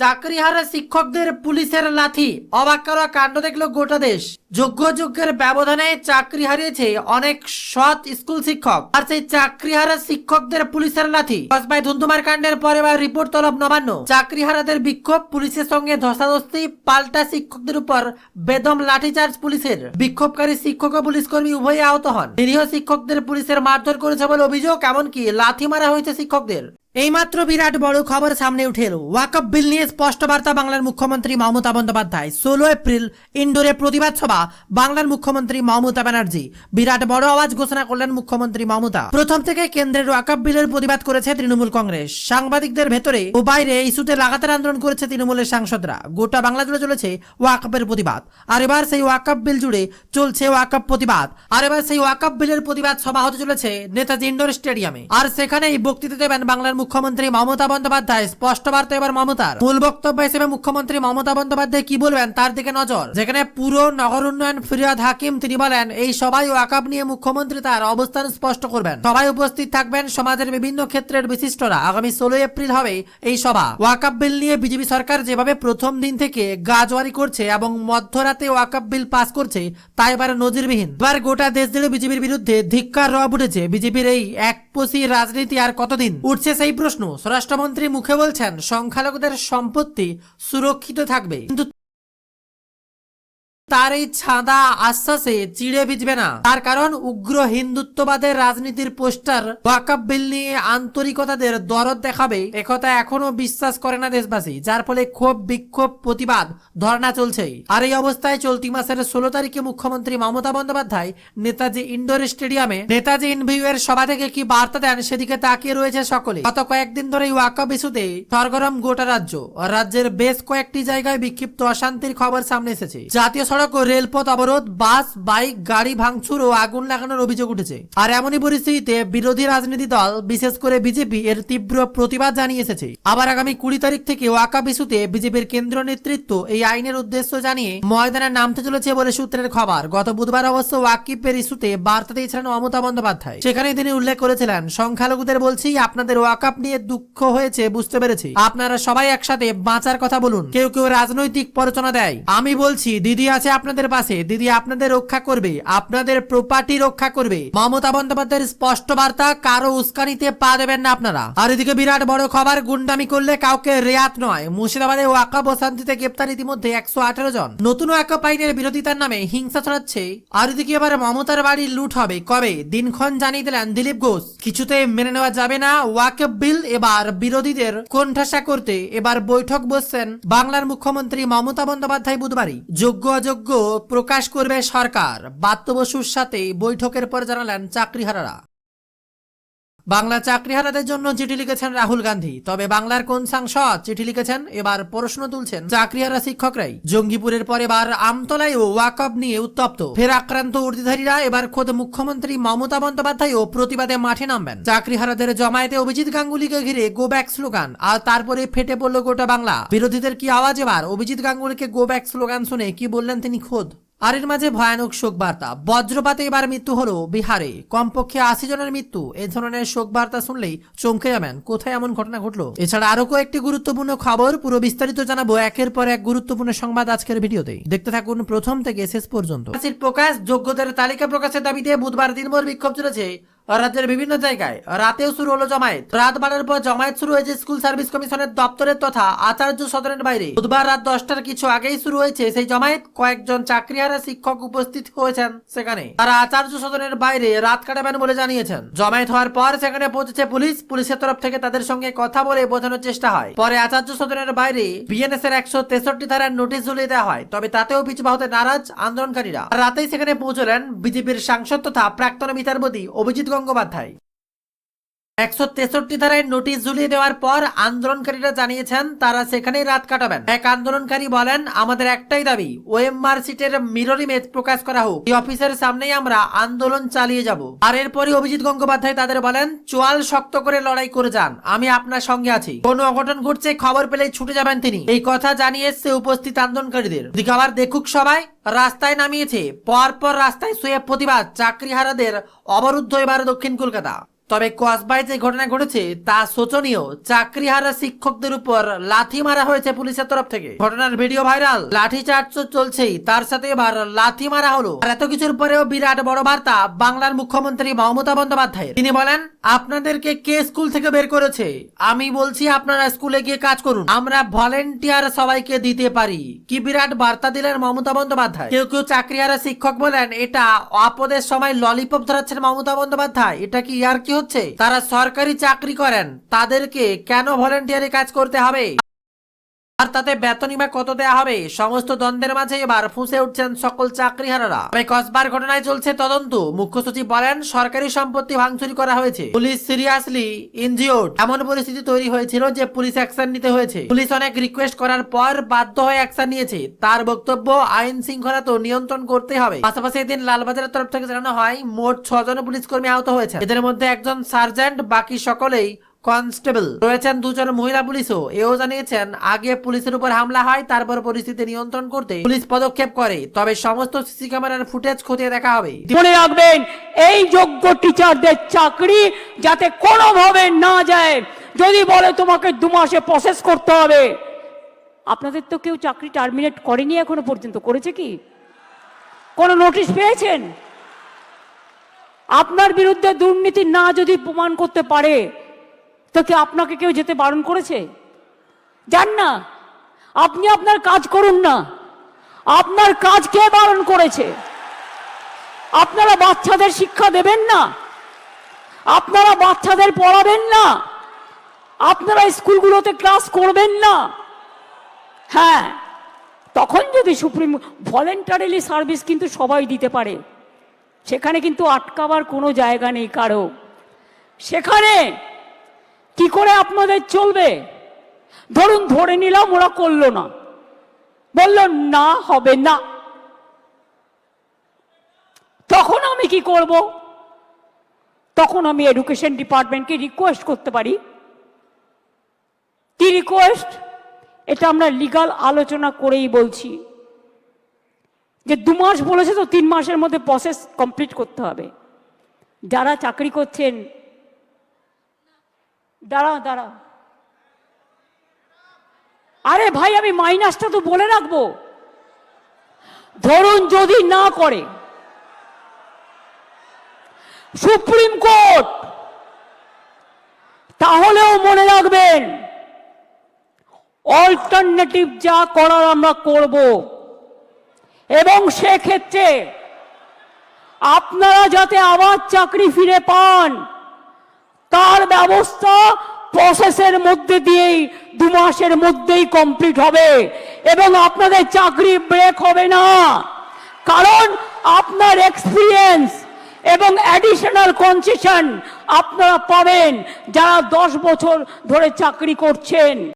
চাকরিহারা শিক্ষকদের পুলিশের লাথি। অবাক করা কাণ্ড দেখল গোটা দেশ। যোগ্য যোগ্যের ব্যবধানে চাকরি হারিয়েছে অনেক সৎ স্কুল শিক্ষক। আর সেই চাকরিহারা শিক্ষকদের পুলিশের লাথি। কসবাই ধুন্ধুমার কাণ্ডের পরে এবার রিপোর্ট তলব নবান্ন। চাকরিহারাদের বিক্ষোভ পুলিশের সঙ্গে ধস্তাধস্তি পাল্টা শিক্ষকদের উপর বেদম লাঠিচার্জ পুলিশের। বিক্ষোভকারী শিক্ষক ও পুলিশ কর্মী উভয়ে আহত হন। নিরীহ শিক্ষকদের পুলিশের মারধর করেছে বলে অভিযোগ, এমনকি লাথি মারা হয়েছে শিক্ষকদের। এইমাত্র বিরাট বড় খবর সামনে উঠে এলো। ওয়াকআপ বিল নিয়ে স্পষ্ট বার্তা বাংলার মুখ্যমন্ত্রী মমতা বন্দ্যোপাধ্যায়। ষোলো এপ্রিল, ইন্ডোরে প্রতিবাদ সভা, বাংলার মুখ্যমন্ত্রী মমতা ব্যানার্জি। বিরাট বড় আওয়াজ ঘোষণা করলেন মুখ্যমন্ত্রী মমতা। প্রথম থেকে কেন্দ্রের ওয়াকআপ বিলের প্রতিবাদ করেছে তৃণমূল কংগ্রেস। সাংবাদিকদের ভেতরে ও বাইরে ইস্যুতে লাগাতার আন্দোলন করেছে তৃণমূলের সাংসদরা। গোটা বাংলা জুড়ে চলেছে ওয়াকআপের প্রতিবাদ। আর এবার সেই ওয়াকআপ বিল জুড়ে চলছে ওয়াকআপ প্রতিবাদ। আর এবার সেই ওয়াকআপ বিলের প্রতিবাদ সভা হতে চলেছে নেতাজি ইন্ডোর স্টেডিয়ামে। আর সেখানেই বক্তৃতা দেবেন বাংলার মুখ্যমন্ত্রী মমতা বন্দ্যোপাধ্যায়। স্পষ্ট বার্তা এবার মমতার। মূল বক্তব্য হিসেবে মুখ্যমন্ত্রী মমতা বন্দ্যোপাধ্যায় কি বলবেন? তার দিকে নজর। যেখানে পুরো নগর উন্নয়ন ফিরিয়াদ হাকিম তিনি বলেন, এই সবাই ওয়াকাব নিয়ে মুখ্যমন্ত্রী তার অবস্থান স্পষ্ট করবেন। সবাই উপস্থিত থাকবেন সমাজের বিভিন্ন ক্ষেত্রের বিশিষ্টরা। আগামী ষোলোই এপ্রিল হবে এই সভা। ওয়াকাব বিল নিয়ে বিজেপি সরকার যেভাবে প্রথম দিন থেকে গাজওয়ারি করছে এবং মধ্যরাতে ওয়াকাব বিল পাস করছে, তা এবার নজিরবিহীন। এবার গোটা দেশ জুড়ে বিজেপির বিরুদ্ধে ধিক্কার রব উঠেছে। বিজেপির এই একপোষী রাজনীতি আর কতদিন? উঠছে সেই প্রশ্ন স্বরাষ্ট্রমন্ত্রী মুখে বলছেন সংখ্যালঘুদের সম্পত্তি সুরক্ষিত থাকবে। কিন্তু তার এই ছাদা আশ্বাসে চিড়ে ভিজবে না। তার কারণ উগ্র হিন্দুত্ববাদের রাজনীতির পোস্টার ওয়াকাব বিল নিয়ে আন্তরিকতাদের দরদ দেখাবে একথা এখনও বিশ্বাস করে না দেশবাসী, যার ফলে ক্ষোভ, বিক্ষোভ, প্রতিবাদ, ধর্ণা চলছেই আর এই অবস্থায় চলতি মাসের ষোলো তারিখে মুখ্যমন্ত্রী মমতা বন্দ্যোপাধ্যায় নেতাজি ইন্ডোর স্টেডিয়ামে নেতাজি ইনভিউ এর সভা থেকে কি বার্তা দেন সেদিকে তাকিয়ে রয়েছে সকলে। গত কয়েকদিন ধরে ওয়াকাব ইস্যুতে সরগরম গোটা রাজ্য। রাজ্যের বেশ কয়েকটি জায়গায় বিক্ষিপ্ত অশান্তির খবর সামনে এসেছে। জাতীয় ও রেলপথ অবরোধ, বাস, বাইক, গাড়ি ভাঙচুর ও আগুন লাগানোর অভিযোগ উঠেছে। আর এমনই পরিস্থিতিতে বিরোধী রাজনীতি দল, বিশেষ করে বিজেপি, এর তীব্র প্রতিবাদ জানিয়ে এসেছে। আবার আগামী কুড়ি তারিখ থেকে ওয়াকাব ইস্যুতে বিজেপির কেন্দ্রীয় নেতৃত্ব এই আইনের উদ্দেশ্য জানিয়ে ময়দানে নামতে চলেছে বলে সূত্রের খবর। গত বুধবার অবশ্য ওয়াকিফের ইস্যুতে বার্তা দিয়েছিলেন মমতা বন্দ্যোপাধ্যায়। সেখানে তিনি উল্লেখ করেছিলেন, সংখ্যালঘুদের বলছি, আপনাদের ওয়াকাপ নিয়ে দুঃখ হয়েছে, বুঝতে পেরেছি। আপনারা সবাই একসাথে বাঁচার কথা বলুন, কেউ কেউ রাজনৈতিক প্ররোচনা দেয়। আমি বলছি, দিদি আছে আপনাদের পাশে, দিদি আপনাদের রক্ষা করবে, আপনাদের প্রপার্টি রক্ষা করবে। মমতা বন্দ্যোপাধ্যায়ের স্পষ্ট বার্তা, কারও উস্কানিতে পা দেবেন না আপনারা। আর এদিকে বিরাট বড় খবর, গুন্ডামি করলে কাউকে রেয়াত নয়। মুর্শিদাবাদে ওয়াকাব ও শান্তিতে গ্রেপ্তার ইতিমধ্যে একশো আঠারো জন। নতুন ওয়াকাব আইনের বিরোধিতার নামে হিংসা ছড়াচ্ছে। আর এদিকে এবার মমতার বাড়ি লুট হবে। কবে? দিনক্ষণ জানিয়ে দিলেন দিলীপ ঘোষ। কিছুতে মেনে নেওয়া যাবে না। ওয়াকফ বিল এবার বিরোধীদের কোণঠাসা করতে এবার বৈঠক বসছেন বাংলার মুখ্যমন্ত্রী মমতা বন্দ্যোপাধ্যায় বুধবারই। যোগ্য অযোগ্য প্রকাশ করবে সরকার। বাত্যবসুর সাথে বৈঠকের পর জানালেন চাকরিহারারা। বাংলা চাকরিহারাদের জন্য চিঠি লিখেছেন রাহুল গান্ধী। তবে বাংলার কোন সাংসদ চিঠি লিখেছেন? এবার প্রশ্ন তুলছেন চাকরিহারা শিক্ষকরাই। জঙ্গিপুরের পর এবার আমতলায় ও ওয়াকব নিয়ে উত্তপ্ত। ফের আক্রান্ত উর্দিধারীরা এবার খোদ মুখ্যমন্ত্রী মমতা বন্দ্যোপাধ্যায় ও প্রতিবাদে মাঠে নামবেন। চাকরিহারাদের জমায়েতে অভিজিৎ গাঙ্গুলিকে ঘিরে গো ব্যাক স্লোগান আর তারপরে ফেটে পড়ল গোটা বাংলা। বিরোধীদের কি আওয়াজ এবার? অভিজিৎ গাঙ্গুলিকে গো ব্যাক স্লোগান শুনে কি বললেন তিনি খোদ? আর এর মাঝে ভয়ানক শোক বার্তা বজ্রপাতে এবার মৃত্যু হলো বিহারে। কমপক্ষে আশি জনের মৃত্যু। এ ধরনের শোক বার্তা শুনলেই চমকে যাবেন। কোথায় এমন ঘটনা ঘটলো? এছাড়া আরও কয়েকটি গুরুত্বপূর্ণ খবর। পুরো বিস্তারিত জানাব একের পর এক গুরুত্বপূর্ণ সংবাদ আজকের ভিডিওতে। দেখতে থাকুন প্রথম থেকে শেষ পর্যন্ত। প্রকাশ যোগ্যতার তালিকা প্রকাশের দাবিতে বুধবার দিনভর বিক্ষোভ চলেছে। রাজ্যের বিভিন্ন জায়গায় রাতেও শুরু হলো জমায়েত। রাত বাড়ার পর জমায়েত শুরু হয়েছে স্কুল সার্ভিস কমিশনের দপ্তরের তথা আচার্য সদনের বাইরে। বুধবার রাত দশটার কিছু আগেই শুরু হয়েছে সেই জমায়েত। কয়েকজন চাকরিহারা শিক্ষক উপস্থিত হয়েছেন সেখানে। তারা আচার্য সদনের বাইরে রাত কাটাবেন বলে জানিয়েছেন। জমায়েত হওয়ার পর সেখানে পৌঁছেছে পুলিশ। পুলিশের তরফ থেকে তাদের সঙ্গে কথা বলে বোঝানোর চেষ্টা হয়। পরে আচার্য সদনের বাইরে বিএনএস এর একশো তেষট্টি ধারার নোটিশ ঝুলিয়ে দেওয়া হয়। তবে তাতেও পিছু হতে নারাজ আন্দোলনকারীরা। রাতেই সেখানে পৌঁছলেন বিজেপির সাংসদ তথা প্রাক্তন বিচারপতি অভিজিৎ গঙ্গোপাধ্যায়। একশো তেষট্টি ধারায় নোটিশ ঝুলিয়ে দেওয়ার পর আন্দোলনকারীরা জানিয়েছেন, তারা সেখানেই রাত কাটাবেন। এক আন্দোলনকারী বলেন, আমাদের একটাই দাবি, ওএমআর সিটের মিরর ইমেজ প্রকাশ করা হোক। এই অফিসের সামনেই আমরা আন্দোলন চালিয়ে যাব। আর এরপরই অভিজিৎ গঙ্গোপাধ্যায় তাদের বলেন, চোয়াল শক্ত করে লড়াই করে যান, আমি আপনার সঙ্গে আছি। কোনো অঘটন ঘটছে, খবর পেলেই ছুটে যাবেন তিনি। এই কথা জানিয়ে এসছে উপস্থিত আন্দোলনকারীদের। দিকে আবার দেখুক সবাই, রাস্তায় নামিয়েছে পর পর রাস্তায় শুয়ে প্রতিবাদ চাকরিহারাদের অবরুদ্ধ এবার দক্ষিণ কলকাতা। তবে কসবায় যে ঘটনা ঘটেছে, তা শোচনীয়। চাকরিহারা শিক্ষকদের উপর লাথি মারা হয়েছে পুলিশের তরফ থেকে। ঘটনার ভিডিও ভাইরাল, লাঠি চার্জ চলছেই। তার সাথে এবার লাথি মারা হলো। আর এত কিছুর পরেও বিরাট বড় বার্তা বাংলার মুখ্যমন্ত্রী মমতা বন্দ্যোপাধ্যায়ের। তিনি বলেন, আপনাদেরকে কে স্কুল থেকে বের করেছে? আমি বলছি, আপনারা স্কুলে গিয়ে কাজ করুন। আমরা ভলেন্টিয়ার সবাইকে দিতে পারি। কি বিরাট বার্তা দিলেন মমতা বন্দ্যোপাধ্যায়। কেউ কেউ চাকরিহারা শিক্ষক বলেন, এটা আপদের সময় ললিপপ ধরাচ্ছেন মমতা বন্দ্যোপাধ্যায়। এটা কি আর কি হচ্ছে তারা সরকারি চাকরি করেন তাদেরকে কেন ভলেন্টিয়ারে কাজ করতে হবে? আর তাতে বেতনই বা কত দেয়া হবে? সমস্ত দ্বন্দ্বের মাঝে এবার ফুঁসে উঠছেন সকল চাকরিহারারা। তবে কসবার ঘটনায় চলছে তদন্ত। মুখ্য সচিব বলেন, সরকারি সম্পত্তি ভাঙচুরি করা হয়েছে। পুলিশ সিরিয়াসলি ইনজিওর্ড এমন পরিস্থিতি তৈরি হয়েছিল যে পুলিশ অ্যাকশন নিতে হয়েছে। পুলিশ অনেক রিকোয়েস্ট করার পর বাধ্য হয়ে অ্যাকশন নিয়েছে। তার বক্তব্য আইন শৃঙ্খলা তো নিয়ন্ত্রণ করতে হবে। পাশাপাশি এদিন লালবাজারের তরফ থেকে জানানো হয়, মোট ছজন পুলিশ কর্মী আহত হয়েছে এদের মধ্যে একজন সার্জেন্ট বাকি সকলেই কনস্টেবল। রয়েছেন দুজন মহিলা পুলিশও। এও জানিয়েছেন, আগে পুলিশের উপর হামলা হয়, তারপর পরিস্থিতি নিয়ন্ত্রণ করতে পুলিশ পদক্ষেপ করে। তবে সমস্ত সিসি ক্যামেরার ফুটেজ খতিয়ে দেখা হবে। মনে রাখবেন, এই যোগ্য টিচারদের চাকরি যাতে কোনোভাবে না যায়। যদি বলে তোমাকে দু মাসে প্রসেস করতে হবে। আপনাদের তো কেউ চাকরি টার্মিনেট করেনি এখনও পর্যন্ত, করেছে কি? কোনো নোটিশ পেয়েছেন? আপনার বিরুদ্ধে দুর্নীতি না যদি প্রমাণ করতে পারে তো কি আপনাকে কেউ যেতে বারণ করেছে? যান না। আপনি আপনার কাজ করুন না। আপনার কাজ কে বারণ করেছে? আপনারা বাচ্চাদের শিক্ষা দেবেন না? আপনারা বাচ্চাদের পড়াবেন না? আপনারা স্কুলগুলোতে ক্লাস করবেন না? হ্যাঁ তখন যদি সুপ্রিম ভলেন্টারিলি সার্ভিস কিন্তু সবাই দিতে পারে। সেখানে কিন্তু আটকাবার কোনো জায়গা নেই কারও। সেখানে কি করে আপনাদের চলবে? ধরুন, ধরে নিলাম ওরা করল না। বলল, না, হবে না। তখন আমি কি করব? তখন আমি এডুকেশন ডিপার্টমেন্টকে রিকোয়েস্ট করতে পারি। কি রিকোয়েস্ট এটা আমরা লিগাল আলোচনা করেই বলছি। যে দু মাস বলেছে তো তিন মাসের মধ্যে প্রসেস কমপ্লিট করতে হবে। যারা চাকরি করছেন দাঁড়া দাঁড়া আরে ভাই, আমি মাইনাসটা তো বলে রাখব। ধরুন যদি না করে, সুপ্রিম কোর্ট, তাহলেও মনে রাখবেন অল্টারনেটিভ যা করার আমরা করব। এবং সেক্ষেত্রে আপনারা যাতে আবার চাকরি ফিরে পান তার ব্যবস্থা প্রসেসের মধ্যে দিয়েই দু মাসের মধ্যেই কমপ্লিট হবে। এবং আপনাদের চাকরি ব্রেক হবে না। কারণ আপনার এক্সপিরিয়েন্স এবং অ্যাডিশনাল কনসেশন আপনারা পাবেন যারা দশ বছর ধরে চাকরি করছেন।